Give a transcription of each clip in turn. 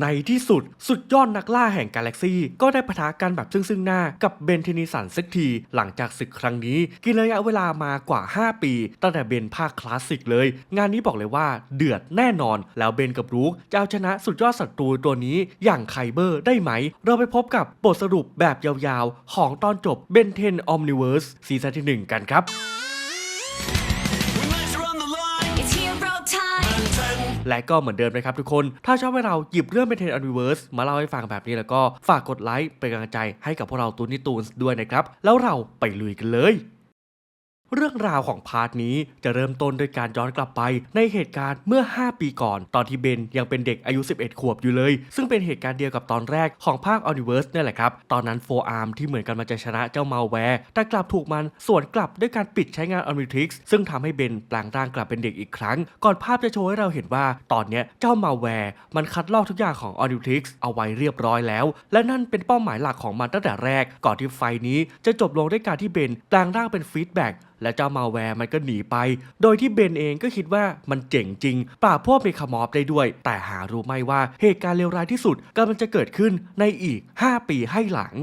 ในที่สุดสุดยอดนักล่าแห่งกาแล็กซี่ก็ได้ปะทะกันแบบซึ่งซึ่งหน้ากับเบนเทนิสันสักที หลังจากศึกครั้งนี้ กินระยะเวลามากว่า 5 ปี ตั้งแต่เบนภาคคลาสสิกเลย งานนี้บอกเลยว่าเดือดแน่นอน แล้วเบนกับรูคจะเอาชนะสุดยอดศัตรูตัวนี้อย่างไคเบอร์ได้ไหม เราไปพบกับบทสรุปแบบยาวๆ ของตอนจบเบนเทนออมนิเวิร์สซีซั่นที่ 1 กันครับ และก็เหมือนเดิมนะครับทุกคน ถ้าชอบให้เราหยิบเรื่องเป็นเทนอันิเวิร์สมาเล่าให้ฟังแบบนี้แล้วก็ฝากกดไลค์เป็นกำลังใจให้กับพวกเราตูนี่ตูนด้วยนะครับแล้วเราไปลุยกันเลย เรื่องราวของพาร์ทนี้จะเริ่มต้นด้วยการย้อนกลับไป ในเหตุการณ์เมื่อ 5 ปีก่อน ตอนที่เบนยังเป็นเด็กอายุ 11 ขวบอยู่เลย ซึ่งเป็นเหตุการณ์เดียวกับตอนแรกของภาคอ n นิเวิร์สนี่ยแหละครับ ตอนนั้นโฟอาร์มที่เหมือนกันมันจะชนะเจ้ามาแวร์ แต่กลับถูกมันสวนกลับด้วยการปิดใช้งานอ m มิทริกซ์ซึ่งทำให้เบนแปลงร่างกลับเป็นเด็กอีกครั้ง ก่อนภาพจะโชว์ให้เราเห็นว่าตอนนี้เจ้ามาแวร์มันคัดลอกทุกอย่างของอ m มิทริกซ์เอาไว้เรียบร้อยแล้ว และนั่นเป็นเป้าหมายหลักของมันตั้งแต่แรก ก่อนที่ไฟนี้จะจบลงด้วยการที่เบนแปลงร่างเป็นฟีดแบ็กและเจ้ามาแวร์มันก็หนีไป โดยที่เบนเองก็คิดว่ามันเจ๋งจริงปราบพวกเมคามอฟได้ด้วย แต่หารู้ไม่ว่าเหตุการณ์เลวร้ายที่สุดกำลังจะเกิดขึ้นในอีก 5 ปีให้หลัง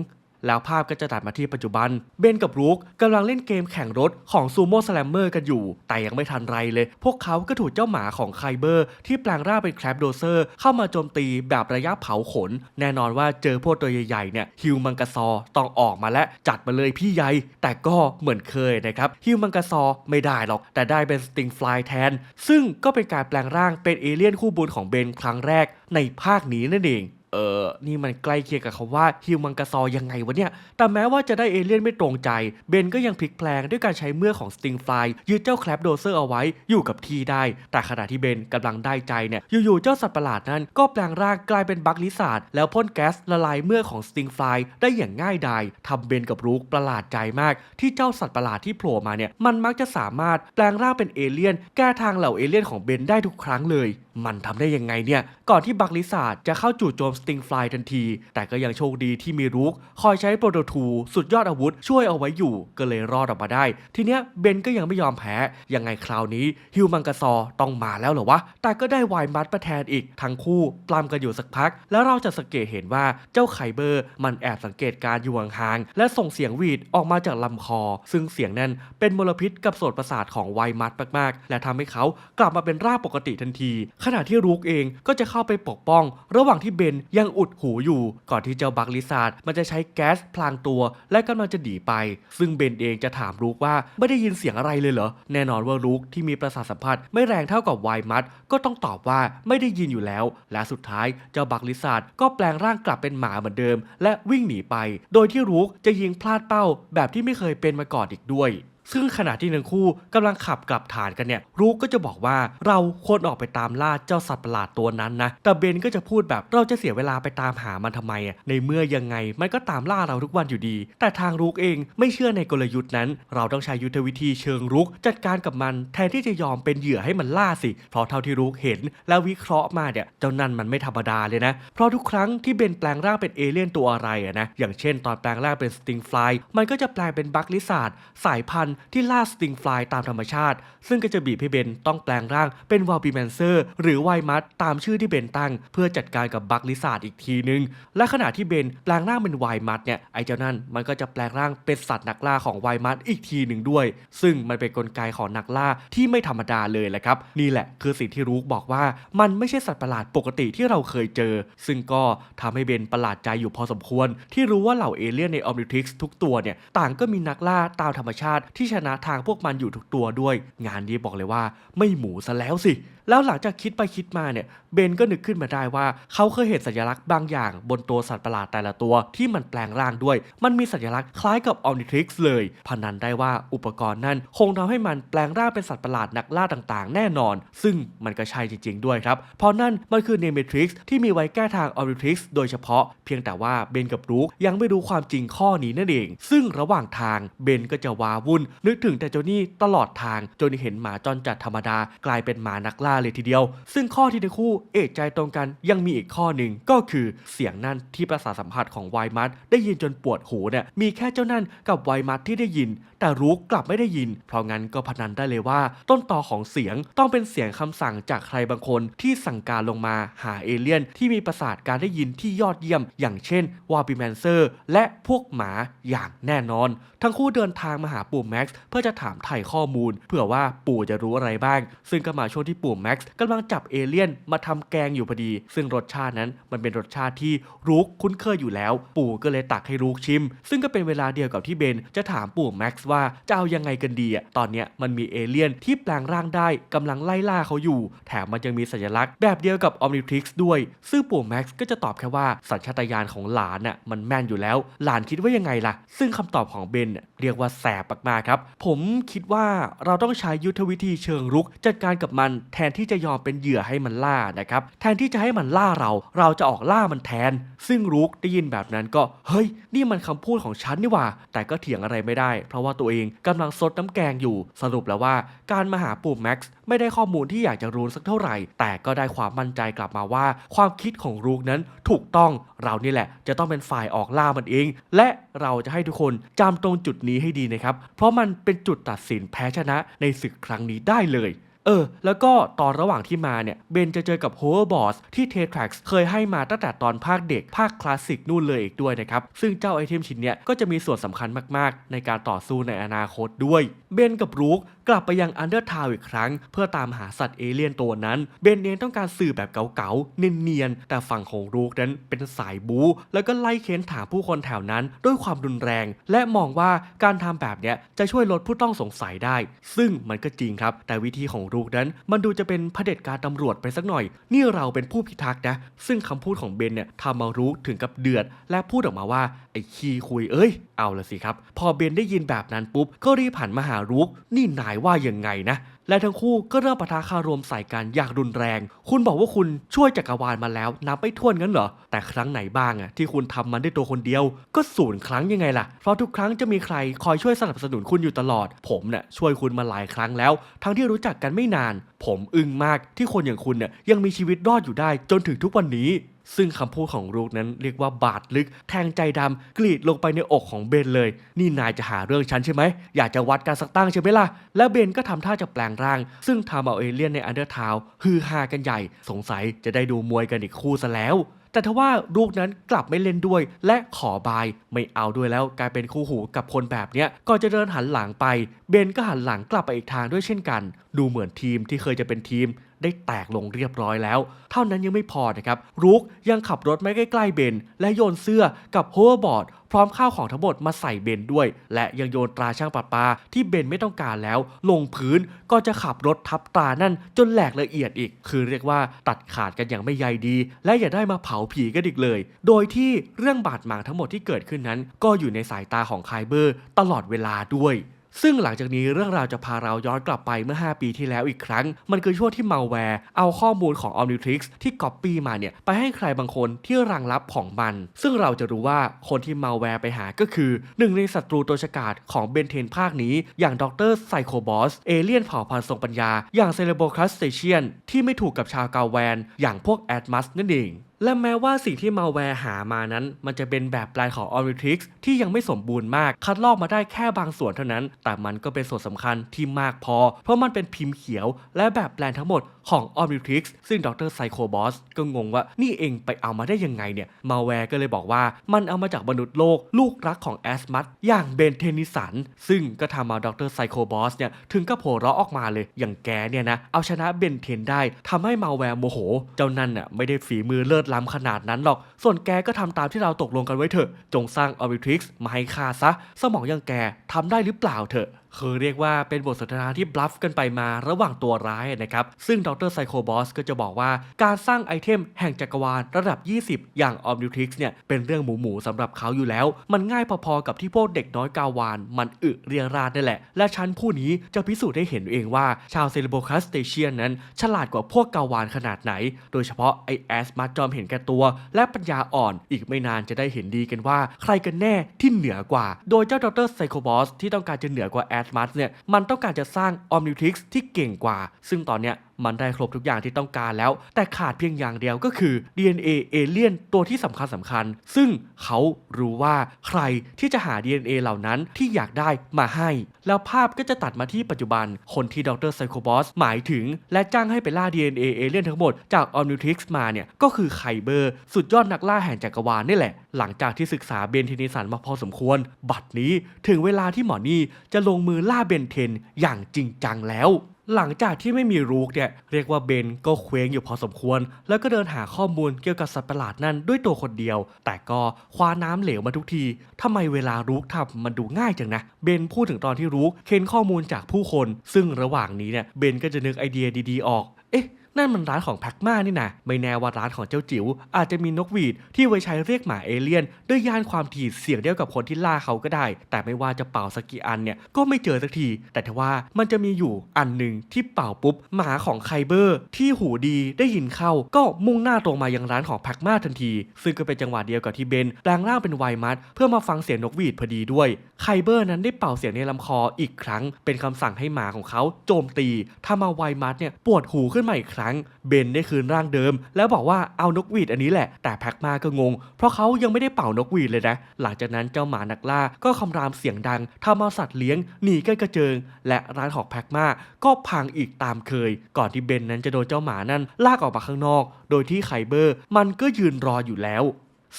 แล้วภาพก็จะตัดมาที่ปัจจุบัน เบนกับรูคกำลังเล่นเกมแข่งรถของซูโม่สแลมเมอร์กันอยู่ แต่ยังไม่ทันไรเลย พวกเขาก็ถูกเจ้าหมาของไคเบอร์ ที่แปลงร่างเป็นแครบโดเซอร์ เข้ามาโจมตีแบบระยะเผาขน แน่นอนว่าเจอพวกตัวใหญ่ๆเนี่ยฮิวมังกาซอต้องออกมาและจัดมาเลยพี่ใหญ่ แต่ก็เหมือนเคยนะครับฮิวมังกาซอไม่ได้หรอก แต่ได้เป็นสติงฟลายแทน ซึ่งก็เป็นการแปลงร่างเป็นเอเลี่ยนคู่บุญของเบนครั้งแรกในภาคนี้นั่นเอง เออนี่มันใกล้เคียงกับคำว่าฮิวมังกาซอยังไงวะเนี่ย แต่แม้ว่าจะได้เอเลี่ยนไม่ตรงใจ เบนก็ยังพลิกแปลงด้วยการใช้เมื่อของสติงฟลายยึดเจ้าแคลปโดเซอร์เอาไว้อยู่กับที่ได้ แต่ขณะที่เบนกำลังได้ใจเนี่ยอยู่ๆเจ้าสัตว์ประหลาดนั้นก็แปลงร่างกลายเป็นบัคลิซาร์ดแล้วพ่นแก๊สละลายเมื่อของสติงฟลายได้อย่างง่ายดายทำเบนกับรูคประหลาดใจมาก ที่เจ้าสัตว์ประหลาดที่โผล่มาเนี่ยมันมักจะสามารถแปลงร่างเป็นเอเลี่ยนแก้ทางเหล่าเอเลี่ยนของเบนได้ทุกครั้งเลยมันทำได้ยังไงเนี่ย ก่อนที่บัคลิซาดจะเข้าจู่โจมสติงฟลายทันที แต่ก็ยังโชคดีที่มีรูคคอยใช้โปรโตทูสุดยอดอาวุธ ช่วยเอาไว้อยู่ ก็เลยรอดออกมาได้ ทีเนี้ยเบนก็ยังไม่ยอมแพ้ ยังไงคราวนี้ฮิวมังกาซอต้องมาแล้วเหรอวะ แต่ก็ได้วายมัดประแทนอีก ทั้งคู่ปลามกันอยู่สักพัก แล้วเราจะสังเกตเห็นว่าเจ้าไคเบอร์มันแอบสังเกตการอยู่ห่างๆและส่งเสียงวีดออกมาจากลำคอ ซึ่งเสียงนั้นเป็นมลพิษกับโสตประสาทของไวมัดมากๆ และทำให้เขากลับมาเป็นร่างปกติทันทีขณะที่รูกเองก็จะเข้าไปปกป้อง ระหว่างที่เบนยังอุดหูอยู่ ก่อนที่เจ้าบักลิซาร์ดมันจะใช้แก๊สพลางตัว และกำลังจะหนีไป ซึ่งเบนเองจะถามรูกว่าไม่ได้ยินเสียงอะไรเลยเหรอ แน่นอนว่ารูกที่มีประสาทสัมผัสไม่แรงเท่ากับไวมัดก็ต้องตอบว่าไม่ได้ยินอยู่แล้ว และสุดท้ายเจ้าบักลิซาร์ดก็แปลงร่างกลับเป็นหมาเหมือนเดิม และวิ่งหนีไป โดยที่รูกจะยิงพลาดเป้าแบบที่ไม่เคยเป็นมาก่อนอีกด้วย ซึ่งขณะที่ทั้งคู่กำลังขับกลับฐานกันเนี่ยรูกก็จะบอกว่าเราควรออกไปตามล่าเจ้าสัตว์ประหลาดตัวนั้นนะแต่เบนก็จะพูดแบบเราจะเสียเวลาไปตามหามันทำไมอะในเมื่อยังไงมันก็ตามล่าเราทุกวันอยู่ดี แต่ทางรูกเองไม่เชื่อในกลยุทธ์นั้น เราต้องใช้ยุทธวิธีเชิงรุก จัดการกับมันแทนที่จะยอมเป็นเหยื่อให้มันล่าสิ เพราะเท่าที่รูกเห็น และวิเคราะห์มาเนี่ยเจ้านั่นมันไม่ธรรมดาเลยนะ เพราะทุกครั้งที่เบนแปลงร่างเป็นเอเลี่ยนตัวอะไรอะนะอย่างเช่น ตอนแปลงร่างเป็นสติงฟลายมันก็จะแปลงเป็นบัคลิซาร์ดสายพันธุ์ที่ล่าสติงฟลายตามธรรมชาติ ซึ่งก็จะบีบให้เบนต้องแปลงร่างเป็นวอลปีแมนเซอร์ หรือไวมัดตามชื่อที่เบนตั้ง เพื่อจัดการกับบัคลิซาร์ดอีกทีนึง และขณะที่เบนแปลงร่างเป็นไวมัดเนี่ยไอเจ้านั่นมันก็จะแปลงร่างเป็นสัตว์นักล่าของไวมัดอีกทีหนึ่งด้วย ซึ่งมันเป็นนกลไกของนักล่าที่ไม่ธรรมดาเลยแหละครับ นี่แหละคือสิ่งที่รูกบอกว่ามันไม่ใช่สัตว์ประหลาดปกติที่เราเคยเจอ ซึ่งก็ทำให้เบนประหลาดใจอยู่พอสมควร ที่รู้ว่าเหล่าเอเลี่ยนในออมนิทริกซ์ทุกตัวเนี่ยต่างก็มีนักล่าตามธรรมชาติที่ที่ชนะทางพวกมันอยู่ทุกตัวด้วย งานนี้บอกเลยว่า ไม่หมูซะแล้วสิแล้วหลังจากคิดไปคิดมาเนี่ยเบนก็นึกขึ้นมาได้ว่า เขาเคยเห็นสัญลักษณ์บางอย่างบนตัวสัตว์ประหลาดแต่ละตัวที่มันแปลงร่างด้วย มันมีสัญลักษณ์คล้ายกับออมนิทริกซ์เลยพนันได้ว่าอุปกรณ์นั้นคงทำให้มันแปลงร่างเป็นสัตว์ประหลาดนักล่าต่างๆ แน่นอน ซึ่งมันก็ใช่จริง ๆ ด้วยครับ เพราะนั่นมันคือเนเมทริกซ์ที่มีไว้แก้ทางออมนิทริกซ์โดยเฉพาะเพียงแต่ว่าเบนกับรูคยังไม่รู้ความจริงข้อนี้นั่นเอง ซึ่งระหว่างทางเบนก็จะวาวุ่นนึกถึงแต่เจ้านี่ตลอดทางจนเห็นหมาจรจัดธรรมดากลายเป็นหมานักล่าเลยทีเดียว ซึ่งข้อที่ทั้งคู่เอกใจตรงกันยังมีอีกข้อหนึ่งก็คือเสียงนั่นที่ประสาสัมผัสของไวมัสได้ยินจนปวดหูเนี่ยมีแค่เจ้านั่นกับไวมัสที่ได้ยิน แต่รู้กลับไม่ได้ยิน เพราะงั้นก็พนันได้เลยว่า ต้นตอของเสียงต้องเป็นเสียงคำสั่งจากใครบางคนที่สั่งการลงมาหาเอเลี่ยน ที่มีประสาทการได้ยินที่ยอดเยี่ยม อย่างเช่นวาบิแมนเซอร์และพวกหมาอย่างแน่นอน ทั้งคู่เดินทางมาหาปู่แม็กซ์เพื่อจะถามไถ่ข้อมูลเผื่อว่าปู่จะรู้อะไรบ้าง ซึ่งก็มาช่วงที่ปู่แม็กซ์กำลังจับเอเลี่ยนมาทำแกงอยู่พอดี ซึ่งรสชาตินั้นมันเป็นรสชาติที่รูกคุ้นเคยอยู่แล้ว ปู่ก็เลยตักให้รูกชิม ซึ่งก็เป็นเวลาเดียวกับที่เบนจะถามปู่แม็กซ์ว่าจะเอายังไงกันดีอะตอนเนี้ยมันมีเอเลี่ยนที่แปลงร่างได้กำลังไล่ล่าเขาอยู่ แถมมันยังมีสัญลักษณ์แบบเดียวกับออมนิทริกซ์ด้วย ซึ่งปู่แม็กซ์ก็จะตอบแค่ว่าสัญชาตญาณของหลานน่ะมันแม่นอยู่แล้ว หลานคิดว่ายังไงล่ะ ซึ่งคำตอบของเบนเรียกว่าแสบมากๆครับ ผมคิดว่าเราต้องใช้ยุทธวิธีเชิงรุก จัดการกับมันแทนที่จะยอมเป็นเหยื่อให้มันล่านะครับแทนที่จะให้มันล่าเรา เราจะออกล่ามันแทน ซึ่งรุกได้ยินแบบนั้นก็เฮ้ย นี่มันคำพูดของฉันนี่ว่า แต่ก็เถียงอะไรไม่ได้ เพราะว่าตัวเองกำลังซดน้ำแกงอยู่ สรุปแล้วว่า การมาหาปู่แม็กซ์ไม่ได้ข้อมูลที่อยากจะรู้สักเท่าไหร่ แต่ก็ได้ความมั่นใจกลับมาว่า ความคิดของรูกนั้นถูกต้องเรานี่แหละ จะต้องเป็นฝ่ายออกล่ามันเอง และเราจะให้ทุกคนจำตรงจุดนี้ให้ดีนะครับ เพราะมันเป็นจุดตัดสินแพ้ชนะในศึกครั้งนี้ได้เลย เออ แล้วก็ตอนระหว่างที่มาเนี่ย เบนจะเจอกับโฮเวอร์บอสที่เททรักเคยให้มาตั้งแต่ตอนภาคเด็ก ภาคคลาสสิกนู่นเลยอีกด้วยนะครับ ซึ่งเจ้าไอเทมชิ้นเนี้ยก็จะมีส่วนสำคัญมากๆ ในการต่อสู้ในอนาคตด้วย เบนกับรูกกลับไปยังอันเดอร์ทาวอีกครั้ง เพื่อตามหาสัตว์เอเลี่ยนตัวนั้น เบนเองต้องการสื่อแบบเก๋าๆเนียนๆแต่ฝั่งของรูกนั้นเป็นสายบู๊แล้วก็ไล่เค้นถามผู้คนแถวนั้น ด้วยความรุนแรง และมองว่าการทำแบบเนี้ยจะช่วยลดผู้ต้องสงสัยได้ ซึ่งมันก็จริงครับ แต่วิธีของรูกนั้น มันดูจะเป็นเผด็จการตำรวจไปสักหน่อย นี่เราเป็นผู้พิทักษ์นะ ซึ่งคำพูดของเบนเนี่ยทำมารูกถึงกับเดือด และพูดออกมาว่าไอ้ขี้คุยเอ้ย เอาละสิครับ พอเบนได้ยินแบบนั้นปุ๊บ ก็รีบหันมาหารูกนี่นายว่ายังไงนะและทั้งคู่ก็เริ่มปะทะคารมใส่กันอย่างรุนแรง คุณบอกว่าคุณช่วยจักรวาลมาแล้วนับไม่ถ้วนงั้นเหรอ แต่ครั้งไหนบ้างอะที่คุณทำมันด้วยตัวคนเดียว ก็ศูนย์ครั้งยังไงล่ะ เพราะทุกครั้งจะมีใครคอยช่วยสนับสนุนคุณอยู่ตลอด ผมเนี่ยช่วยคุณมาหลายครั้งแล้ว ทั้งที่รู้จักกันไม่นาน ผมอึ้งมากที่คนอย่างคุณเนี่ยยังมีชีวิตรอดอยู่ได้จนถึงทุกวันนี้ซึ่งคำพูดของลูกนั้นเรียกว่าบาดลึก แทงใจดำกรีดลงไปในอกของเบนเลย นี่นายจะหาเรื่องฉันใช่ไหม อยากจะวัดการสักตั้งใช่ไหมล่ะ แล้วเบนก็ทำท่าจะแปลงร่าง ซึ่งทำเอาเอเลี่ยนในอันเดอร์ทาวฮือฮากันใหญ่ สงสัยจะได้ดูมวยกันอีกคู่ซะแล้วแต่ทว่าลูกนั้นกลับไม่เล่นด้วย และขอบายไม่เอาด้วยแล้วกลายเป็นคู่หูกับคนแบบเนี้ยก่อนจะเดินหันหลังไป เบนก็หันหลังกลับไปอีกทางด้วยเช่นกัน ดูเหมือนทีมที่เคยจะเป็นทีม ได้แตกลงเรียบร้อยแล้ว เท่านั้นยังไม่พอนะครับรุกยังขับรถไม่ใกล้ๆเบน และโยนเสื้อกับโฮเวอร์บอร์ดพร้อมข้าวของทั้งหมดมาใส่เบนด้วย และยังโยนตราช่างประปา ที่เบนไม่ต้องการแล้ว ลงพื้นก็จะขับรถทับตรานั่นจนแหลกละเอียดอีก คือเรียกว่าตัดขาดกันอย่างไม่ใยดี และอย่าได้มาเผาผีกันอีกเลย โดยที่เรื่องบาดหมางทั้งหมดที่เกิดขึ้นนั้น ก็อยู่ในสายตาของไคเบอร์ ตลอดเวลาด้วย ซึ่งหลังจากนี้เรื่องราวจะพาเราย้อนกลับไปเมื่อ 5 ปีที่แล้วอีกครั้ง มันคือช่วงที่มาแวร์เอาข้อมูลของ Omnitrix ที่ก๊อปปี้มาเนี่ย ไปให้ใครบางคนที่รังลับของมัน ซึ่งเราจะรู้ว่าคนที่มาแวร์ไปหาก็คือหนึ่งในศัตรูตัวฉกาจของเบนเทนภาคนี้ อย่างดรไซโคบอสเอเลี่ยนเผ่าพันธุ์ทรงปัญญา อย่างเซเลโบคัสเตเชียนที่ไม่ถูกกับชาวกาแวน อย่างพวกแอดมัสนั่นเอง และแม้ว่าสิ่งที่มาแวร์หามานั้น มันจะเป็นแบบปลนของ Omnitrix ที่ยังไม่สมบูรณ์มาก คัดลอกมาได้แค่บางส่วนเท่านั้น แต่มันก็เป็นส่วนสำคัญที่มากพอ เพราะมันเป็นพิมพ์เขียว และแบบแปลนทั้งหมดของ Omnitrix ซึ่งดรไซโคบอสก็งงว่านี่เองไปเอามาได้ยังไงเนี่ย มาแวร์ก็เลยบอกว่ามันเอามาจากมนุษย์โลก ลูกรักของแอสมัสอย่างเบนเทนิสัน ซึ่งก็ทำมาดรไซโคบอสเนี่ยถึงกับโผล่ราะออกมาเลย อย่างแกเนี่ยนะเอาชนะเบนเทนได้ทำให้มาแวร์โมโห เจ้านั่นน่ะไม่ได้ฝีมือเลิศล้ำขนาดนั้นหรอก ส่วนแกก็ทำตามที่เราตกลงกันไว้เถอะ จงสร้างออริทริกซ์มาให้ข้าซะ สมองอยังแกทำได้หรือเปล่าเถอะ คือเรียกว่าเป็นบทสนทนาที่บลัฟกันไปมาระหว่างตัวร้ายนะครับ ซึ่งดรไซโคบอสก็จะบอกว่าการสร้างไอเทมแห่งจักรวาลระดับ 20 อย่างออมนิวทริกซ์เนี่ย เป็นเรื่องหมูหมูๆสำหรับเขาอยู่แล้ว มันง่ายพอๆกับที่พวกเด็กน้อยกาวาน มันอึเรียราดนั่นแหละ และฉันผู้นี้จะพิสูจน์ให้เห็นเองว่าชาวเซเลโบคัสเตเชียนนั้น ฉลาดกว่าพวกกาวานขนาดไหน โดยเฉพาะไอแอสมาจอมเห็นแก่ตัว และปัญญาอ่อนอีกไม่นานจะได้เห็นดีกันว่า ใครกันแน่ที่เหนือกว่า โดยเจ้าดรไซโคบอสที่ต้องการจะเหนือกว่าแอสมัสเนี่ยมันต้องการจะสร้าง Omnitrix ที่เก่งกว่า ซึ่งตอนเนี้ย มันได้ครบทุกอย่างที่ต้องการแล้ว แต่ขาดเพียงอย่างเดียวก็คือ DNA เอเลี่ยนตัวที่สำคัญสำคัญ ซึ่งเขารู้ว่าใครที่จะหา DNA เหล่านั้นที่อยากได้มาให้ แล้วภาพก็จะตัดมาที่ปัจจุบัน คนที่ดรไซโคบอสหมายถึง และจ้างให้ไปล่า DNA เอเลี่ยนทั้งหมดจาก Omnitrix มาเนี่ยก็คือไคเบอร์ สุดยอดนักล่าแห่งจักรวาลนี่แหละ หลังจากที่ศึกษาเบนเทนิสันมาพอสมควร บัดนี้ถึงเวลาที่หมอนี่จะลงมือล่าเบนเทนอย่างจริงจังแล้วหลังจากที่ไม่มีรูกเนี่ยเรียกว่าเบนก็เคว้งอยู่พอสมควร แล้วก็เดินหาข้อมูลเกี่ยวกับสัตว์ประหลาดนั่นด้วยตัวคนเดียว แต่ก็คว้าน้ำเหลวมาทุกทีทำไมเวลารูกทำมันดูง่ายจังนะ เบนพูดถึงตอนที่รูกเค้นข้อมูลจากผู้คน ซึ่งระหว่างนี้เนี่ยเบนก็จะนึกไอเดียดีๆออก เอ๊ะ นั่นมันร้านของแพ็กมานี่นะไม่แน่ว่าร้านของเจ้าจิ๋วอาจจะมีนกหวีดที่ไว้ใช้เรียกหมาเอเลี่ยน ด้วยยานความถี่เสียงเดียวกับคนที่ล่าเขาก็ได้ แต่ไม่ว่าจะเป่าสักกี่อันเนี่ยก็ไม่เจอสักที แต่ทว่ามันจะมีอยู่อันหนึ่งที่เป่าปุ๊บหมาของไคเบอร์ ที่หูดีได้ยินเข้า ก็มุ่งหน้าตรงมายังร้านของแพ็กมาทันที ซึ่งก็เป็นจังหวะเดียวกับที่เบนแปลงร่างเป็นไวมัสเพื่อมาฟังเสียงนกหวีดพอดีด้วยไคเบอร์นั้นได้เป่าเสียงในลำคออีกครั้ง เป็นคำสั่งให้หมาของเขาโจมตีทำเอาไวมัสเนี่ยปวดหูขึ้นมาอีกครั้งเบนได้คืนร่างเดิม แล้วบอกว่าเอานกหวีดอันนี้แหละ แต่แพ็กมาก็งง เพราะเขายังไม่ได้เป่านกหวีดเลยนะ หลังจากนั้นเจ้าหมานักล่าก็คำรามเสียงดังทำเอาสัตว์เลี้ยงหนีกันกระเจิง และร้านของแพ็กมาก็พังอีกตามเคย ก่อนที่เบนนั้นจะโดนเจ้าหมานั้นลากออกมาข้างนอก โดยที่ไคเบอร์มันก็ยืนรออยู่แล้ว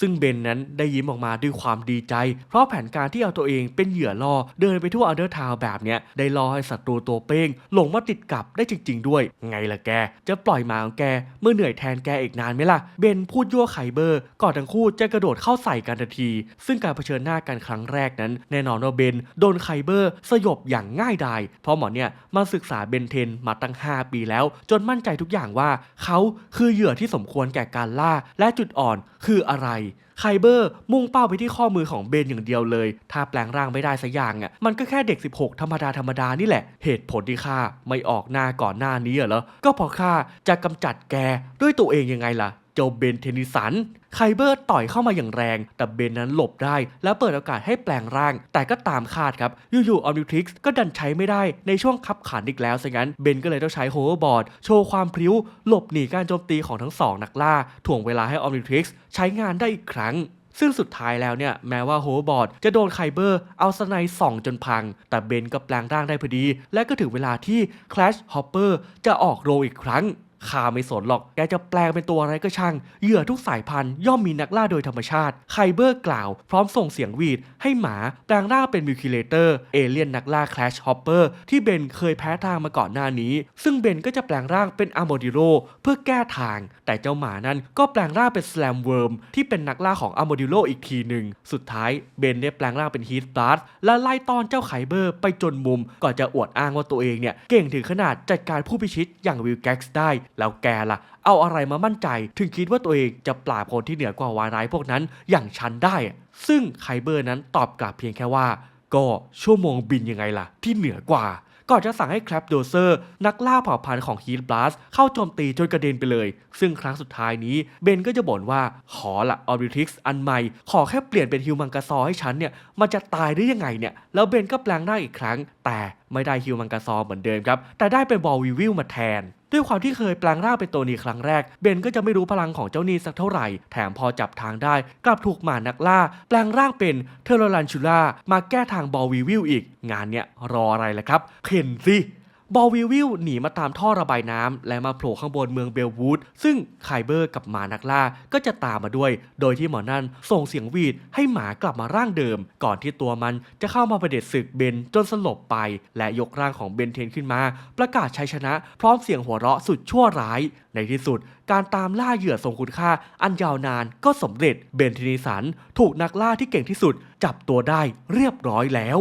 ซึ่งเบนนั้นได้ยิ้มออกมาด้วยความดีใจ เพราะแผนการที่เอาตัวเองเป็นเหยื่อล่อเดินไปทั่วอันเดอร์ทาวแบบเนี้ยได้ล่อให้ศัตรูตัวเป้งหลงมาติดกับได้จริง ๆ ด้วย ไงล่ะแก จะปล่อยหมาของแกเมื่อเหนื่อยแทนแกอีกนานไหมล่ะ เบนพูดยั่วไคเบอร์ ก่อนทั้งคู่จะกระโดดเข้าใส่กันทันที ซึ่งการเผชิญหน้ากันครั้งแรกนั้น แน่นอนว่าเบนโดนไคเบอร์สยบอย่างง่ายดายเพราะหมอเนี่ยมาศึกษาเบนเทนมาตั้ง 5 ปีแล้ว จนมั่นใจทุกอย่างว่า เขาคือเหยื่อที่สมควรแก่การล่าและจุดอ่อนคืออะไรไคเบอร์มุ่งเป้าไปที่ข้อมือของเบนอย่างเดียวเลย ถ้าแปลงร่างไม่ได้สักอย่างอะมันก็แค่เด็ก 16 ธรรมดาธรรมดานี่แหละ เหตุผลที่ข้าไม่ออกหน้าก่อนหน้านี้เหรอก็เพราะข้าจะกำจัดแกด้วยตัวเองยังไงล่ะ เจ้าเบนเทนิสัน ไคเบอร์ต่อยเข้ามาอย่างแรง แต่เบนนั้นหลบได้ แล้วเปิดโอกาสให้แปลงร่าง แต่ก็ตามคาดครับ อยู่ๆออมนิทริกซ์ก็ดันใช้ไม่ได้ในช่วงคับขันอีกแล้วซะงั้นเบนก็เลยต้องใช้โฮเวอร์บอร์ดโชว์ความพริ้ว หลบหนีการโจมตีของทั้งสองนักล่า ถ่วงเวลาให้ออมนิทริกซ์ใช้งานได้อีกครั้งซึ่งสุดท้ายแล้วเนี่ย แม้ว่าโฮเวอร์บอร์ดจะโดนไคเบอร์ เอาสไนส่องจนพัง แต่เบนก็แปลงร่างได้พอดี และก็ถึงเวลาที่ Clash Hopper จะออกโรงอีกครั้ง ข้าไม่สนหรอกแกจะแปลงเป็นตัวอะไรก็ช่าง เหยื่อทุกสายพันธุ์ย่อมมีนักล่าโดยธรรมชาติไคเบอร์กล่าว พร้อมส่งเสียงวีดให้หมาแปลงร่างเป็นมิวคิเลเตอร์เอเลี่ยนนักล่าแคลชฮอปเปอร์ที่เบนเคยแพ้ทางมาก่อนหน้านี้ ซึ่งเบนก็จะแปลงร่างเป็นอะโมดิโรเพื่อแก้ทาง แต่เจ้าหมานั้นก็แปลงร่างเป็นสแลมเวิร์มที่เป็นนักล่าของอะโมดิโรอีกทีหนึ่งสุดท้ายเบนได้แปลงร่างเป็นฮีทบลัสและไล่ต้อนเจ้าไคเบอร์ไปจนมุมก่อนจะอวดอ้างว่าตัวเองเนี่ยเก่งถึงขนาดจัดการผู้พิชิตอย่างวิลแก๊กซ์ได้แล้วแกล่ะ เอาอะไรมามั่นใจ ถึงคิดว่าตัวเองจะปราบคนที่เหนือกว่าวาร้ายพวกนั้นอย่างฉันได้ ซึ่งไคเบอร์นั้นตอบกลับเพียงแค่ว่า ก็ชั่วโมงบินยังไงล่ะ ที่เหนือกว่าก่อนจะสั่งให้แคลปโดเซอร์ นักล่าเผ่าพันธุ์ของฮีทบลัสเข้าโจมตีจนกระเด็นไปเลย ซึ่งครั้งสุดท้ายนี้เบนก็จะบ่นว่า ขอละออริทิกส์อันใหม่ ขอแค่เปลี่ยนเป็นฮิวมังกาซอให้ฉันเนี่ย มันจะตายได้ยังไงเนี่ย แล้วเบนก็แปลงได้อีกครั้ง แต่ ไม่ได้ฮิวมังกาซอเหมือนเดิมครับ แต่ได้เป็นบอลวิวิลมาแทน ด้วยความที่เคยแปลงร่างเป็นตัวนี้ครั้งแรก เบนก็จะไม่รู้พลังของเจ้านี้สักเท่าไหร่ แถมพอจับทางได้ กลับถูกหมานักล่า แปลงร่างเป็นเทอร์โรลันชูล่ามาแก้ทางบอลวิวิลอีก งานเนี้ยรออะไรล่ะครับเข็นสิ บอลวิลวิลหนีมาตามท่อระบายน้ำและมาโผล่ข้างบนเมืองเบลวูดซึ่งไคเบอร์กับหมานักล่าก็จะตามมาด้วย โดยที่หมอนั่นส่งเสียงวีดให้หมากลับมาร่างเดิม ก่อนที่ตัวมันจะเข้ามาประเด็จศึกเบนจนสลบไป และยกร่างของเบนเทนขึ้นมา ประกาศชัยชนะ พร้อมเสียงหัวเราะสุดชั่วร้าย ในที่สุด การตามล่าเหยื่อทรงคุณค่า อันยาวนานก็สำเร็จเบนเทนิสันถูกนักล่าที่เก่งที่สุด จับตัวได้เรียบร้อยแล้ว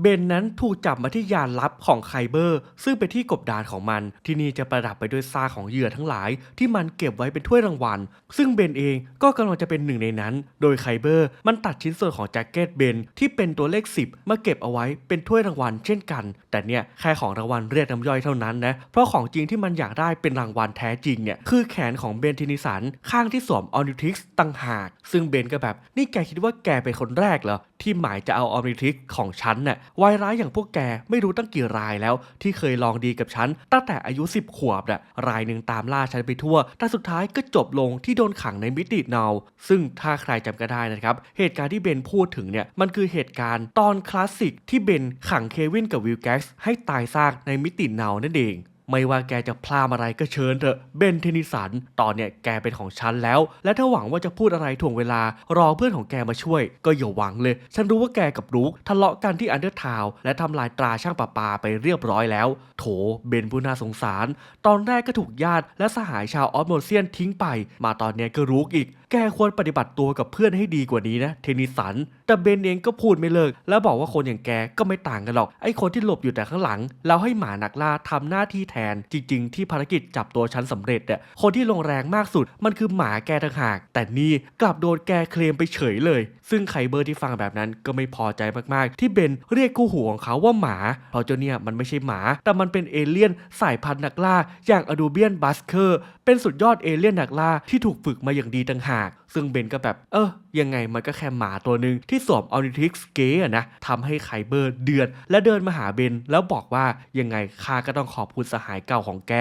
เบนนั้นถูกจับมาที่ยานลับของไคเบอร์ ซึ่งเป็นที่กบดานของมัน ที่นี่จะประดับไปด้วยซากของเหยื่อทั้งหลาย ที่มันเก็บไว้เป็นถ้วยรางวัล ซึ่งเบนเองก็กำลังจะเป็นหนึ่งในนั้น โดยไคเบอร์มันตัดชิ้นส่วนของแจ็คเก็ตเบนที่เป็นตัวเลข 10 มาเก็บเอาไว้เป็นถ้วยรางวัลเช่นกัน แต่เนี่ยแค่ของรางวัลเรียกน้ำย่อยเท่านั้นนะ เพราะของจริงที่มันอยากได้เป็นรางวัลแท้จริงเนี่ยคือแขนของเบนทินิสันข้างที่สวมออนิทิกส์ต่างหาก ซึ่งเบนก็แบบนี่แกคิดว่าแกเป็นคนแรกเหรอที่หมายจะเอาออนิทิกของฉันน่ะวายร้ายอย่างพวกแกไม่รู้ตั้งกี่รายแล้ว ที่เคยลองดีกับฉัน ตั้งแต่อายุ 10 ขวบน่ะรายหนึ่งตามล่าฉันไปทั่ว แต่สุดท้ายก็จบลงที่โดนขังในมิติเนาซึ่งถ้าใครจำก็ได้นะครับ เหตุการณ์ที่เบนพูดถึงเนี่ยมันคือเหตุการณ์ตอนคลาสสิกที่เบนขังเควินกับวิลแก๊กให้ตายซากในมิติเนานั่นเอง ไม่ว่าแกจะพลาดอะไรก็เชิญเถอะเบนเทนิสัน ตอนเนี้ยแกเป็นของฉันแล้ว และถ้าหวังว่าจะพูดอะไรถ่วงเวลารอเพื่อนของแกมาช่วย ก็อย่าหวังเลย ฉันรู้ว่าแกกับรุกทะเลาะกันที่อันเดอร์ทาวและทำลายตราช่างประปาไปเรียบร้อยแล้ว โถเบนผู้น่าสงสาร ตอนแรกก็ถูกญาติและสหายชาวออสโมเซียนทิ้งไป มาตอนเนี้ยก็รุกอีกแกควรปฏิบัติตัวกับเพื่อนให้ดีกว่านี้นะ เทนิสัน แต่เบนเองก็พูดไม่เลิก แล้วบอกว่าคนอย่างแกก็ไม่ต่างกันหรอก ไอ้คนที่หลบอยู่แต่ข้างหลังแล้วให้หมานักล่าทำหน้าที่แทน จริง ๆ ที่ภารกิจจับตัวฉันสำเร็จเนี่ย คนที่ลงแรงมากสุด มันคือหมาแกต่างหาก แต่นี่กลับโดนแกเคลมไปเฉยเลย ซึ่งไคเบอร์ที่ฟังแบบนั้นก็ไม่พอใจมากๆ ที่เบนเรียกคู่หูของเขาว่าหมา เพราะเจ้าเนี่ยมันไม่ใช่หมา แต่มันเป็นเอเลี่ยนสายพันธุ์นักล่า อย่างอดูเบียนบัสเคอร์ เป็นสุดยอดเอเลี่ยนนักล่าที่ถูกฝึกมาอย่างดีต่างหากซึ่งเบนก็แบบ เออยังไงมันก็แค่หมาตัวหนึ่งที่สวมออนิทิกสเกอะนะทำให้ไคเบอร์เดือด และเดินมาหาเบนแล้วบอกว่ายังไงข้าก็ต้องขอบคุณสหายเก่าของแก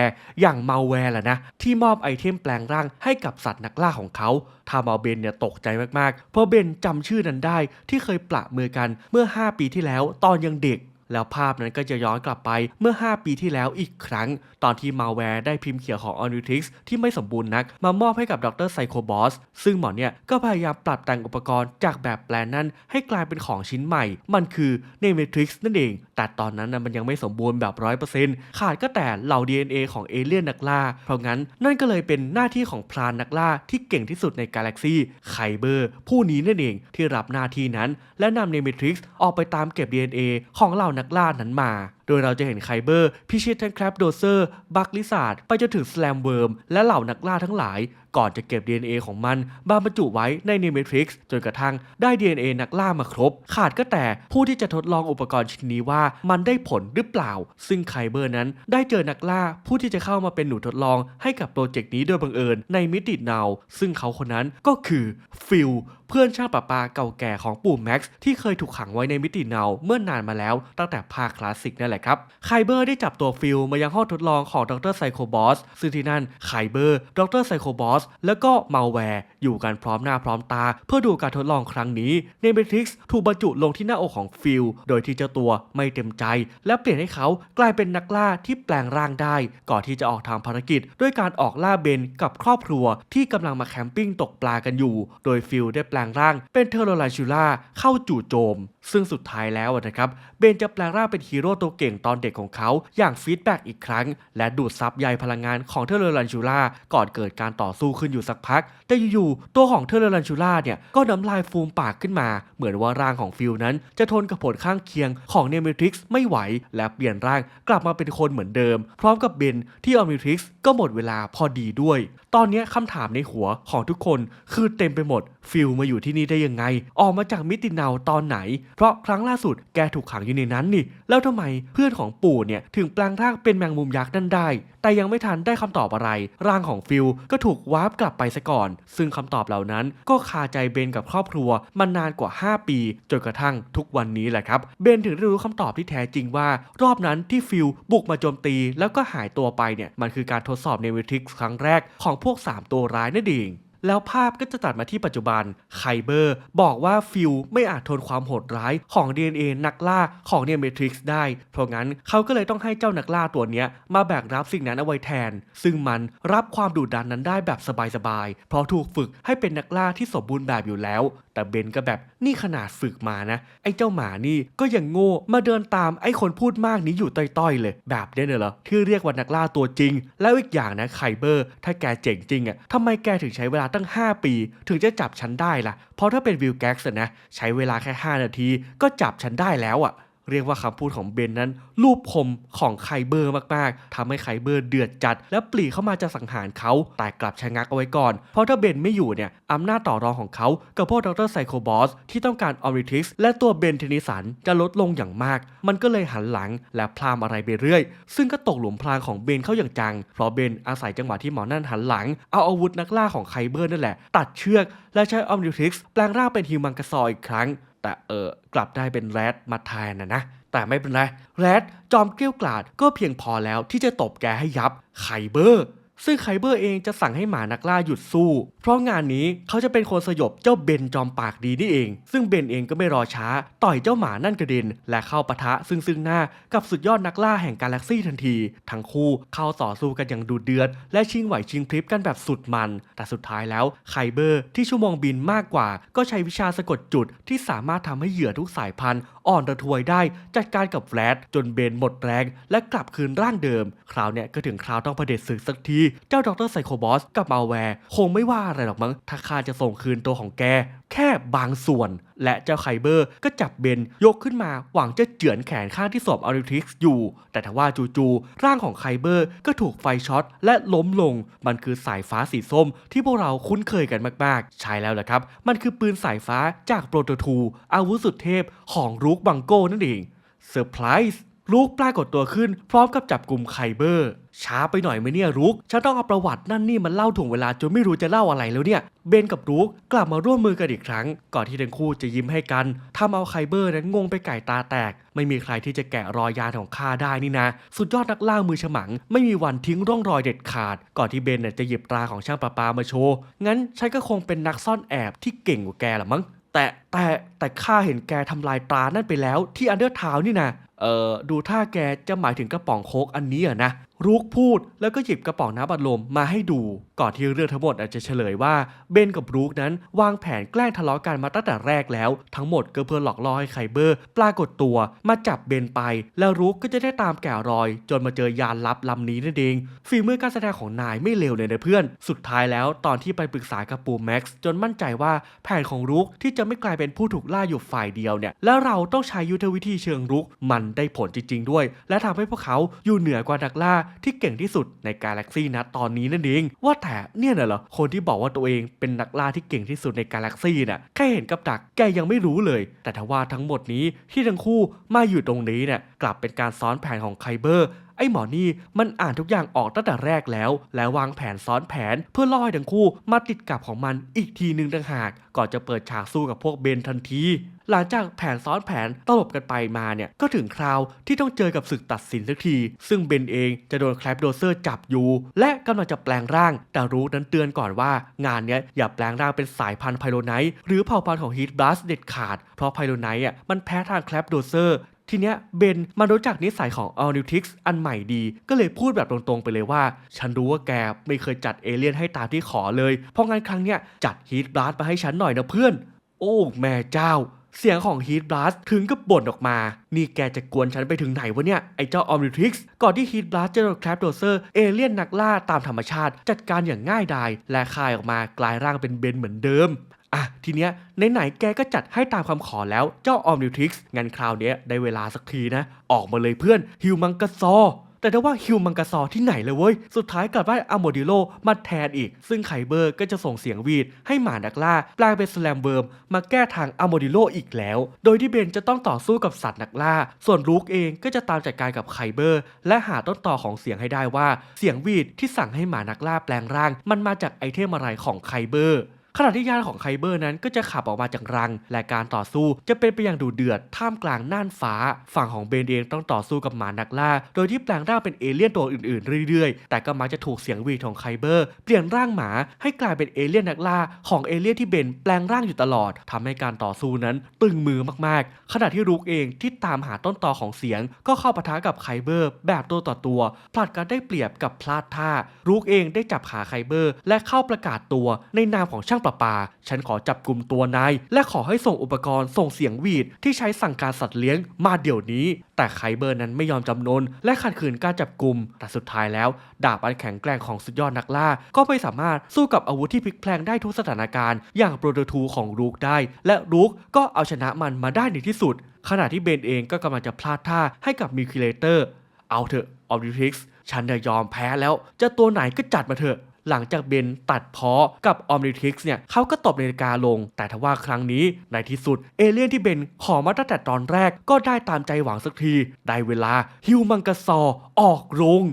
อย่างมาแวร์แหละนะ ที่มอบไอเทมแปลงร่างให้กับสัตว์นักล่าของเขาทำเอาเบนเนี่ยตกใจมากๆ เพราะเบนจำชื่อนั้นได้ที่เคยประมือกันเมื่อ 5 ปีที่แล้วตอนยังเด็ก แล้วภาพนั้นก็จะย้อนกลับไปเมื่อ 5 ปีที่แล้วอีกครั้ง ตอนที่มาแวร์ได้พิมพ์เขียวของ o n u t i x ที่ไม่สมบูรณ์นัก มามอบให้กับดรไซโคบอสซึ่งหมอเนี่ยก็พยายามปรับแต่งอุปกรณ์จากแบบแปลนนั้น ให้กลายเป็นของชิ้นใหม่ มันคือ n e m a t r i x นั่นเอง แต่ตอนนั้นมันยังไม่สมบูรณ์แบบ100%ขาดก็แต่เหล่า DNA ของเอเลี่ยนนักล่า เพราะงั้นนั่นก็เลยเป็นหน้าที่ของพรานนักล่าที่เก่งที่สุดในกาแล็กซี่ไคเบอร์ผู้นี้นั่นเองที่รับหน้าที่นั้น และนำ n e m a t r i x ออกไปตามเก็บ DNA ของเหล่านักล่านั้นมา โดยเราจะเห็นไคเบอร์ พิชิตทั้งแครปโดเซอร์ บักลิซาร์ดไปจนถึงสแลมเวิร์ม และเหล่านักล่าทั้งหลาย ก่อนจะเก็บ DNA ของมันมาบรรจุไว้ใน n e m a t r i x จนกระทั่งได้ DNA นักล่ามาครบ ขาดก็แต่ผู้ที่จะทดลองอุปกรณ์ชิ้นนี้ว่ามันได้ผลหรือเปล่า ซึ่งไคเบอร์นั้นได้เจอนักล่าผู้ที่จะเข้ามาเป็นหนูทดลองให้กับโปรเจกต์นี้โดยบังเอิญในมิติเนาวซึ่งเขาคนนั้นก็คือฟิลเพื่อนช่างประปาเก่าแก่ของปู่แม็กซ์ที่เคยถูกขังไว้ในมิติเนาเมื่อนานมาแล้วตั้งแต่ภาคคลาสสิกนั่นแหละครับไคเบอร์ได้จับตัวฟิลมายังห้องทดลองของดรไซโคบอสซึ่งที่นั่นไคเบอร์ดรไซโคบอสแล้วก็มาแวร์อยู่กันพร้อมหน้าพร้อมตา เพื่อดูการทดลองครั้งนี้เนเบทริกซ์ถูกบรรจุลงที่หน้าอกของฟิลโดยที่เจ้าตัวไม่เต็มใจ และเปลี่ยนให้เขากลายเป็นนักล่าที่แปลงร่างได้ ก่อนที่จะออกทางภารกิจ ด้วยการออกล่าเบนกับครอบครัว ที่กำลังมาแคมปิ้งตกปลากันอยู่ โดยฟิลได้แปลงร่างเป็นเทอร์โรลาชูล่าเข้าจู่โจม ซึ่งสุดท้ายแล้วนะครับเบนจะแปลงร่างเป็นฮีโร่ตัวเก่งตอนเด็กของเขาอย่างฟีดแบ็กอีกครั้ง และดูดซับใยพลังงานของเทอร์โรลันชูล่าก่อนเกิดการต่อสู้ขึ้นอยู่สักพัก แต่อยู่ๆตัวของเทอร์โรลันชูล่าเนี่ยก็น้ำลายฟูมปากขึ้นมา เหมือนว่าร่างของฟิลนั้น จะทนกับผลข้างเคียงของเนมิทริกซ์ไม่ไหว และเปลี่ยนร่างกลับมาเป็นคนเหมือนเดิม พร้อมกับเบนที่ออมิทริกซ์ก็หมดเวลาพอดีด้วย ตอนนี้คำถามในหัวของทุกคนคือเต็มไปหมด ฟิลมาอยู่ที่นี่ได้ยังไง ออกมาจากมิติเนาตอนไหน เพราะครั้งล่าสุดแกถูกขังอยู่ในนั้นนี่ แล้วทำไมเพื่อนของปู่เนี่ยถึงแปลงร่างเป็นแมงมุมยักษ์นั่นได้ แต่ยังไม่ทันได้คำตอบอะไร ร่างของฟิลก็ถูกวาร์ปกลับไปซะก่อน ซึ่งคำตอบเหล่านั้นก็คาใจเบนกับครอบครัวมานานกว่า 5 ปี จนกระทั่งทุกวันนี้แหละครับ เบนถึงได้รู้คำตอบที่แท้จริงว่า รอบนั้นที่ฟิลบุกมาโจมตี แล้วก็หายตัวไปเนี่ยมันคือการทดสอบเนวิทิกครั้งแรกของพวก 3 ตัวร้ายนั่นเอง แล้วภาพก็จะตัดมาที่ปัจจุบันไคเบอร์ บอกว่าฟิลไม่อาจทนความโหดร้ายของ DNA นักล่าของเน m เมทริกซ์ได้ เพราะงั้นเขาก็เลยต้องให้เจ้านักล่าตัวเนี้ยมาแบกรับสิ่งนั้นเอาไว้แทน ซึ่งมันรับความดุดันนั้นได้แบบสบายๆ เพราะถูกฝึกให้เป็นนักล่าที่สมบูรณ์แบบอยู่แล้ว แต่เบนก็แบบนี่ขนาดฝึกมานะ ไอ้เจ้าหมานี่ก็ยังโง่มาเดินตามไอ้คนพูดมากนี้อยู่ต้อยๆเลย แบบนี้เนี่ยเหรอที่เรียกว่านักล่าตัวจริง แล้วอีกอย่างนะไคเบอร์ ถ้าแกเจ๋งจริงอะ่ะทำไมแกถึงใช้เวลาตั้ง 5 ปี ถึงจะจับฉันได้ล่ะ เพราะถ้าเป็นวิลแก๊กส์นะใช้เวลาแค่ 5 นาที ก็จับฉันได้แล้วอะ่ะ เรียกว่าคำพูดของเบนนั้น รูปคมของไคเบอร์มากๆทำให้ไคเบอร์เดือดจัด และปรีเข้ามาจะสังหารเขาแต่กลับชะงักเอาไว้ก่อน เพราะถ้าเบนไม่อยู่เนี่ยอำนาจต่อรองของเขากับพวกดรไซโคบอสที่ต้องการออริทิกและตัวเบนเทนิสันจะลดลงอย่างมาก มันก็เลยหันหลังและพลามอะไรไปเรื่อย ซึ่งก็ตกหลุมพรางของเบนเข้าอย่างจัง เพราะเบนอาศัยจังหวะที่หมอนั่นหันหลัง เอาอาวุธนักล่าของไคเบอร์นั่นแหละ ตัดเชือกและใช้ออมนิทิกแปลงร่างเป็นฮิวมังกาซอยอีกครั้ง แต่เออกลับได้เป็นแรดมาแทนนะนะ แต่ไม่เป็นไร แรดจอมเกลี้ยวกล่อดก็เพียงพอแล้วที่จะตบแกให้ยับไคเบอร์ ซึ่งไคเบอร์เองจะสั่งให้หมานักล่าหยุดสู้ เพราะงานนี้เขาจะเป็นคนสยบเจ้าเบนจอมปากดีนี่เอง ซึ่งเบนเองก็ไม่รอช้า ต่อยเจ้าหมานั่นกระเด็น และเข้าปะทะซึ่งซึ่งหน้ากับสุดยอดนักล่าแห่งกาแล็กซี่ทันที ทั้งคู่เข้าต่อสู้กันอย่างดุเดือด และชิงไหวชิงพริบกันแบบสุดมัน แต่สุดท้ายแล้วไคเบอร์ที่ชั่วโมงบินมากกว่า ก็ใช้วิชาสะกดจุดที่สามารถทำให้เหยื่อทุกสายพันธุ์ อ่อนระทวยได้จัดการกับแฟลตจนเบนหมดแรง และกลับคืนร่างเดิม คราวเนี้ยก็ถึงคราวต้องเผด็จศึกสักที เจ้าดรไซโคบอสกับมาแวร์คงไม่ว่าอะไรหรอกมั้งถ้าข้าจะส่งคืนตัวของแกแค่บางส่วน และเจ้าไคเบอร์ก็จับเบนยกขึ้นมาหวังจะเจือนแขนข้างที่สวมอาริทิกซ์อยู่ แต่ทว่าจู่ๆร่างของไคเบอร์ก็ถูกไฟช็อตและล้มลง มันคือสายฟ้าสีส้มที่พวกเราคุ้นเคยกันมากๆ ใช่แล้วแหละครับ มันคือปืนสายฟ้าจากโปรโตทูอาวุธสุดเทพของรูกบังโก้นั่นเองเซอร์ไพรส์ รูกปรากฏตัวขึ้น พร้อมกับจับกลุ่มไคเบอร์ ช้าไปหน่อยไหมเนี่ยรูกฉันต้องเอาประวัตินั่นนี่มันเล่าถ่วงเวลาจนไม่รู้จะเล่าอะไรแล้วเนี่ย เบนกับรูกกลับมาร่วมมือกันอีกครั้ง ก่อนที่ทั้งคู่จะยิ้มให้กันทำเอาไคเบอร์นั้นงงไปไก่ตาแตก ไม่มีใครที่จะแกะรอยยานของข้าได้นี่นะ สุดยอดนักล่ามือฉมัง ไม่มีวันทิ้งร่องรอยเด็ดขาด ก่อนที่เบนน่ะจะหยิบตราของช่างประปามาโชว์งั้นฉันก็คงเป็นนักซ่อนแอบที่เก่งกว่าแกละมั้งแต่แต่แต่ข้าเห็นแกทำลายตรานั่นไปแล้วที่อันเดอร์ทาวนี่นะเอ่อดูท่าแกจะหมายถึงกระป๋องโค้กอันนี้อะนะรูกพูดแล้วก็หยิบกระป๋องน้ำอัดลมมาให้ดู ก่อนที่เรื่องทั้งหมดอาจจะเฉลยว่าเบนกับรูกนั้นวางแผนแกล้งทะเลาะกันมาตั้งแต่แรกแล้ว ทั้งหมดก็เพื่อหลอกล่อให้ไคเบอร์ ปรากฏตัวมาจับเบนไป แล้วรูกก็จะได้ตามแกะรอย จนมาเจอยานลับลำนี้นั่นเองฝีมือการแสดงของนายไม่เลวเลยนะเพื่อน สุดท้ายแล้วตอนที่ไปปรึกษากับปูแม็กซ์จนมั่นใจว่าแผนของรูกที่จะไม่กลายเป็นผู้ถูกล่าอยู่ฝ่ายเดียวเนี่ยแล้วเราต้องใช้ยุทธวิธีเชิงรุกมันได้ผลจริง ๆ ด้วย และทำให้พวกเขาอยู่เหนือกว่านักล่าที่เก่งที่สุดในกาแล็กซี่นะตอนนี้นั่นเอง ว่าแต่เนี่ยน่ะเหรอคนที่บอกว่าตัวเองเป็นนักล่าที่เก่งที่สุดในกาแล็กซี่น่ะแค่เห็นกับดักแกยังไม่รู้เลย แต่ทว่าทั้งหมดนี้ที่ทั้งคู่มาอยู่ตรงนี้เนี่ยกลับเป็นการซ้อนแผนของไคเบอร์ ไอ้หมอนี่มันอ่านทุกอย่างออกตั้งแต่แรกแล้ว แล้วางแผนซ้อนแผนเพื่อล่อให้ทั้งคู่มาติดกับของมันอีกทีหนึ่งต่างหาก ก่อนจะเปิดฉากสู้กับพวกเบนทันที หลังจากแผนซ้อนแผนตลบกันไปมาเนี่ยก็ถึงคราวที่ต้องเจอกับศึกตัดสินสักที ซึ่งเบนเองจะโดนแคลปโดเซอร์จับอยู่ และกำลังจะแปลงร่าง แต่รู้นั้นเตือนก่อนว่างานเนี้ยอย่าแปลงร่างเป็นสายพันธุ์ไพโลไนท์หรือเผ่าพันธุ์ของฮีทบลัสเด็ดขาด เพราะไพโลไนท์อะมันแพ้ทางแคลปโดเซอร์ ทีเนี้ยเบนมารู้จักนิสัยของอ l นิวทิกส์อันใหม่ดี ก็เลยพูดแบบตรงๆไปเลยว่า ฉันรู้ว่าแกไม่เคยจัดเอเลี่ยนให้ตามที่ขอเลย เพราะงั้นครั้งเนี้ยจัดฮีทบลัสมาให้ฉันหน่อยนะเพื่อน โอ้แม่เจ้า เสียงของฮีทบลัสถึงกับบ่นออกมา นี่แกจะกวนฉันไปถึงไหนวะเนี่ย ไอ้เจ้าออมนิทริกซ์ก่อนที่ฮีทบลัสจะโดนแคปโดเซอร์เอเลี่ยนนักล่าตามธรรมชาติ จัดการอย่างง่ายดายและคายออกมากลายร่างเป็นเบนเหมือนเดิม อะทีเนี้ยไหนๆแกก็จัดให้ตามคำขอแล้วเจ้าออมนิวทริกซ์งั้นคราวเนี้ยได้เวลาสักทีนะ ออกมาเลยเพื่อนฮิวมังกะซอแต่ถ้าว่าฮิวมังกาซอที่ไหนเลยเว้ย สุดท้ายกลับได้อะโมดิโลมาแทนอีก ซึ่งไคเบอร์ก็จะส่งเสียงวีดให้หมานักล่าแปลงเป็นสแลมเวิร์มมาแก้ทางอะโมดิโลอีกแล้ว โดยที่เบนจะต้องต่อสู้กับสัตว์นักล่า ส่วนลูกเองก็จะตามจัดการกับไคเบอร์ และหาต้นต่อของเสียงให้ได้ว่า เสียงวีดที่สั่งให้หมานักล่าแปลงร่าง มันมาจากไอเทมอะไรของไคเบอร์ ขณะที่ยานของไคเบอร์นั้นก็จะขับออกมาจากรัง และการต่อสู้จะเป็นไปอย่างดูเดือดท่ามกลางน่านฟ้า ฝั่งของเบนเองต้องต่อสู้กับหมานักล่า โดยที่แปลงร่างเป็นเอเลี่ยนตัวอื่นๆเรื่อยๆ แต่ก็มักจะถูกเสียงวีของไคเบอร์ เปลี่ยนร่างหมาให้กลายเป็นเอเลี่ยนนักล่าของเอเลี่ยนที่เบนแปลงร่างอยู่ตลอดทำให้การต่อสู้นั้นตึงมือมากๆ ขณะที่รูกเองที่ตามหาต้นตอของเสียง ก็เข้าปะทะกับไคเบอร์ แบบตัวต่อตัวผลัดกันได้เปรียบกับพลาดท่ารูกเองได้จับขาไคเบอร์ และเข้าประกาศตัวในนามของช่างประปา ฉันขอจับกลุ่มตัวนายและขอให้ส่งอุปกรณ์ส่งเสียงวีดที่ใช้สั่งการสัตว์เลี้ยงมาเดี๋ยวนี้ แต่ไคเบอร์นั้นไม่ยอมจำนน และขัดขืนการจับกลุ่มแต่สุดท้ายแล้ว ดาบอันแข็งแกร่งของสุดยอดนักล่า ก็ไม่สามารถสู้กับอาวุธที่พลิกแพลงได้ทุกสถานการณ์ อย่างโปรโตทูของรูกได้ และรูกก็เอาชนะมันมาได้ในที่สุด ขณะที่เบนเองก็กำลังจะพลาดท่าให้กับมิคิเลเตอร์เอาเถอะออ t ิทิกซ์ฉันจะยอมแพ้แล้ว จะตัวไหนก็จัดมาเถอะ หลังจากเบนตัดเพาะกับออมนิทิกซ์เนี่ยเขาก็ตบนาฬิกาลง แต่ทว่าครั้งนี้ในที่สุดเอเลี่ยนที่เบนขอมาตั้งแต่ตอนแรกก็ได้ตามใจหวังสักที ได้เวลาฮิวมังกาซอออกโรง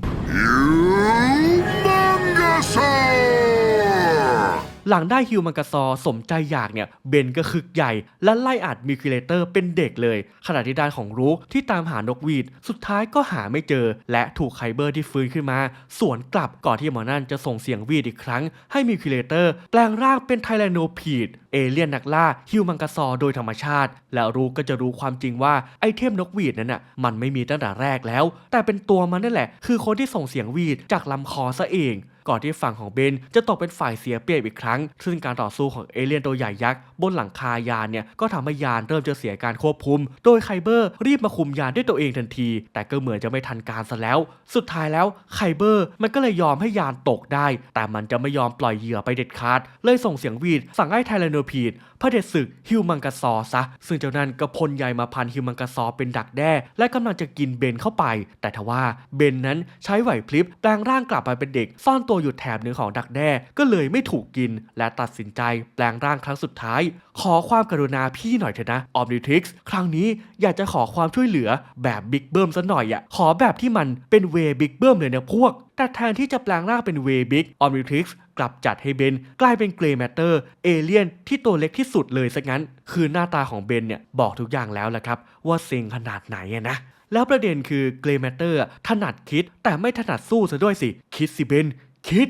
หลังได้ฮิวมังกาซอร์สมใจอยากเนี่ยเบนก็คึกใหญ่ และไล่อัดมิคิเลเตอร์เป็นเด็กเลย ขณะที่ด้านของรูคที่ตามหานกวีด สุดท้ายก็หาไม่เจอ และถูกไคเบอร์ที่ฟื้นขึ้นมา สวนกลับก่อนที่หมอนั่นจะส่งเสียงวีดอีกครั้ง ให้มิคิเลเตอร์แปลงร่างเป็นไทแรโนพีดเอเลี่ยนนักล่าฮิวมังกาซอร์โดยธรรมชาติ แล้วรูคก็จะรู้ความจริงว่าไอเทมนกวีดนั้นน่ะมันไม่มีตั้งแต่แรกแล้ว แต่เป็นตัวมันนั่นแหละ คือคนที่ส่งเสียงวีดจากลำคอซะเอง ก่อนที่ฝั่งของเบนจะตกเป็นฝ่ายเสียเปรียบอีกครั้ง ซึ่งการต่อสู้ของเอเลี่ยนตัวใหญ่ยักษ์บนหลังคายานเนี่ยก็ทำให้ยานเริ่มจะเสียการควบคุม โดยไคเบอร์รีบมาคุมยานด้วยตัวเองทันที แต่ก็เหมือนจะไม่ทันการซะแล้ว สุดท้ายแล้วไคเบอร์มันก็เลยยอมให้ยานตกได้ แต่มันจะไม่ยอมปล่อยเหยื่อไปเด็ดขาด เลยส่งเสียงวีดสั่งให้ไทแรโนพีดพระเด็จศึกฮิวมังกาซอซะ ซึ่งเจ้านั่นก็พ่นใยมาพันฮิวมังกาซอเป็นดักแด้ และกำลังจะกินเบนเข้าไป แต่ทว่าเบนนั้นใช้ไหวพลิบแปลงร่างกลับมาเป็นเด็กซ่อนตัวอยู่แถบหนึ่งของดักแด้ก็เลยไม่ถูกกิน และตัดสินใจแปลงร่างครั้งสุดท้าย ขอความกรุณาพี่หน่อยเถอะนะออมนิทริกซ์ครั้งนี้อยากจะขอความช่วยเหลือแบบบิ๊กเบิ้มซะหน่อยอะขอแบบที่มันเป็นเวบิ๊กเบิ้มเลยนะพวก แต่แทนที่จะแปลงร่างเป็นเวบิ๊กออมนิทริกซ์กลับจัดให้เบนกลายเป็นเกรย์แมตเตอร์เอเลียนที่ตัวเล็กที่สุดเลยซะงั้น คือหน้าตาของเบนเนี่ยบอกทุกอย่างแล้วแหละครับ ว่าเซ็งขนาดไหนอะนะแล้วประเด็นคือเกรย์แมตเตอร์ถนัดคิดแต่ไม่ถนัดสู้ซะด้วยสิ คิดสิเบน คิด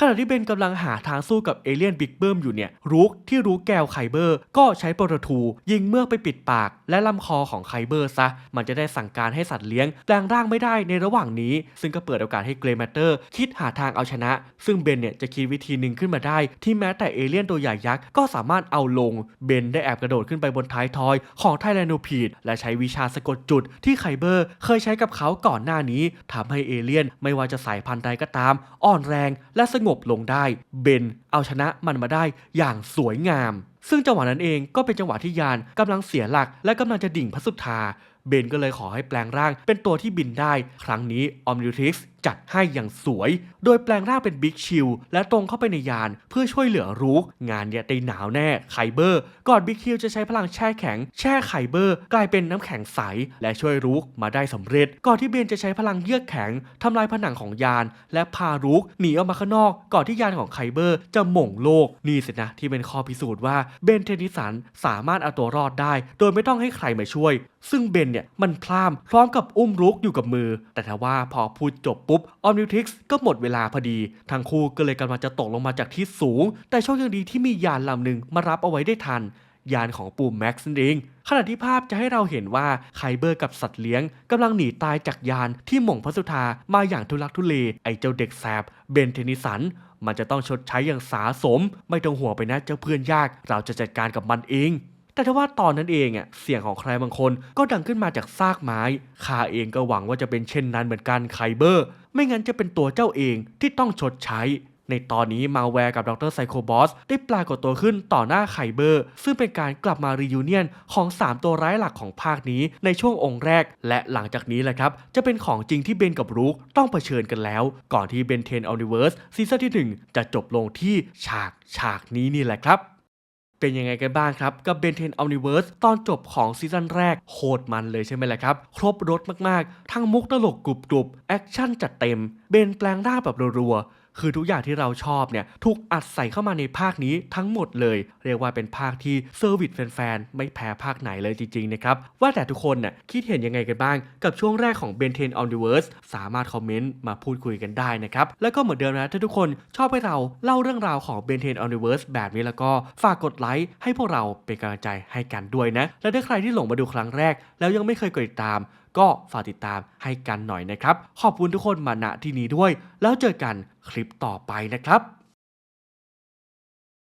ขณะที่เบนกำลังหาทางสู้กับเอเลี่ยนบิ๊กเบิ้มอยู่เนี่ยรุกที่รู้แก้วไคเบอร์ ก็ใช้ปรโตทูยิงเมือกไปปิดปาก และลำคอของไคเบอร์ซะ มันจะได้สั่งการให้สัตว์เลี้ยงแปลงร่างไม่ได้ในระหว่างนี้ ซึ่งก็เปิดโอกาสให้เกรแมตเตอร์ คิดหาทางเอาชนะ ซึ่งเบนเนี่ยจะคิดวิธีหนึ่งขึ้นมาได้ ที่แม้แต่เอเลี่ยนตัวใหญ่ยักษ์ก็สามารถเอาลง เบนได้แอบกระโดดขึ้นไปบนท้ายทอยของไทแรโนพีดและใช้วิชาสะกดจุดที่ไคเบอร์ เคยใช้กับเขาก่อนหน้านี้ทำให้เอเลี่ยนไม่ว่าจะสายพันธุ์ใดก็ตาม อ่อนแรงและสงงบลงได้ เบนเอาชนะมันมาได้อย่างสวยงาม ซึ่งจังหวะนั้นเองก็เป็นจังหวะที่ยานกำลังเสียหลัก และกำลังจะดิ่งพระสุธาเบนก็เลยขอให้แปลงร่างเป็นตัวที่บินได้ ครั้งนี้ออมนิวทิกซ์ จัดให้อย่างสวย โดยแปลงร่างเป็นบิ๊กชิลและตรงเข้าไปในยานเพื่อช่วยเหลือรูกงานเนี่ยได้หนาวแน่ไคเบอร์ ก่อนบิ๊กชิลจะใช้พลังแช่แข็ง แช่ไคเบอร์ กลายเป็นน้ำแข็งใส และช่วยรูกมาได้สำเร็จ ก่อนที่เบนจะใช้พลังเยือกแข็งทำลายผนังของยาน และพารูกหนีออกมาข้างนอก ก่อนที่ยานของไคเบอร์จะหม่งโลกนี่สินะที่เป็นข้อพิสูจน์ว่าเบนเทนนิสันสามารถเอาตัวรอดได้ โดยไม่ต้องให้ใครมาช่วย ซึ่งเบนเนี่ยมันพลามพร้อมกับอุ้มรุกอยู่กับมือ แต่ถ้าว่าพอพูดจบปุบออมนิวทิกซ์ก็หมดเวลาพอดี ทั้งคู่ก็เลยกำลังจะตกลงมาจากที่สูง แต่โชคยังดีที่มียานลำหนึ่งมารับเอาไว้ได้ทัน ยานของปูแม็กซ์นั่นเองขณะที่ภาพจะให้เราเห็นว่าไคเบอร์กับสัตว์เลี้ยงกำลังหนีตายจากยานที่หม่งพระสุธามาอย่างทุลักทุเลไอเจ้าเด็กแสบเบนเทนิสันมันจะต้องชดใช้อย่างสาสม ไม่ต้องห่วงไปนะเจ้าเพื่อนยาก เราจะจัดการกับมันเอง แต่ถ้าว่าตอนนั้นเองอะเสียงของใครบางคนก็ดังขึ้นมาจากซากไม้ข้าเองก็หวังว่าจะเป็นเช่นนั้นเหมือนกันไคเบอร์ ไม่งั้นจะเป็นตัวเจ้าเองที่ต้องชดใช้ ในตอนนี้มาแวร์กับดรไซโคบอสได้ปรากฏตัวขึ้นต่อหน้าไคเบอร์ ซึ่งเป็นการกลับมารียูเนียนของ 3 ตัวร้ายหลักของภาคนี้ในช่วงองค์แรก และหลังจากนี้แหละครับ จะเป็นของจริงที่เบนกับรูคต้องเผชิญกันแล้ว ก่อนที่เบนเทนอ l นิเวิร์สซีซั่นที่ 1 จะจบลงที่ฉากฉากนี้นี่แหละครับ เป็นยังไงกันบ้างครับ กับเบนเทนอัลนิเวิร์สตอนจบของซีซั่นแรกโคตรมันเลยใช่ไหมล่ะครับ ครบรถมากๆ ทั้งมุกตลกกรุบกรอบแอคชั่นจัดเต็ม เบนแปลงร่างแบบรัวๆ คือทุกอย่างที่เราชอบเนี่ยถูกอัดใส่เข้ามาในภาคนี้ทั้งหมดเลย เรียกว่าเป็นภาคที่เซอร์วิสแฟนๆ ไม่แพ้ภาคไหนเลยจริงๆนะครับ ว่าแต่ทุกคนน่ะคิดเห็นยังไงกันบ้าง กับช่วงแรกของ Ben 10 Omniverse สามารถคอมเมนต์มาพูดคุยกันได้นะครับ แล้วก็เหมือนเดิมนะถ้าทุกคนชอบให้เราเล่าเรื่องราวของ Ben 10 Omniverse แบบนี้แล้วก็ฝากกดไลค์ให้พวกเราเป็นกำลังใจให้กันด้วยนะและถ้าใครที่หลงมาดูครั้งแรก แล้วยังไม่เคยกดติดตาม ก็ฝากติดตามให้กันหน่อยนะครับ ขอบคุณทุกคนมาณที่นี้ด้วย แล้วเจอกันคลิปต่อไปนะครับ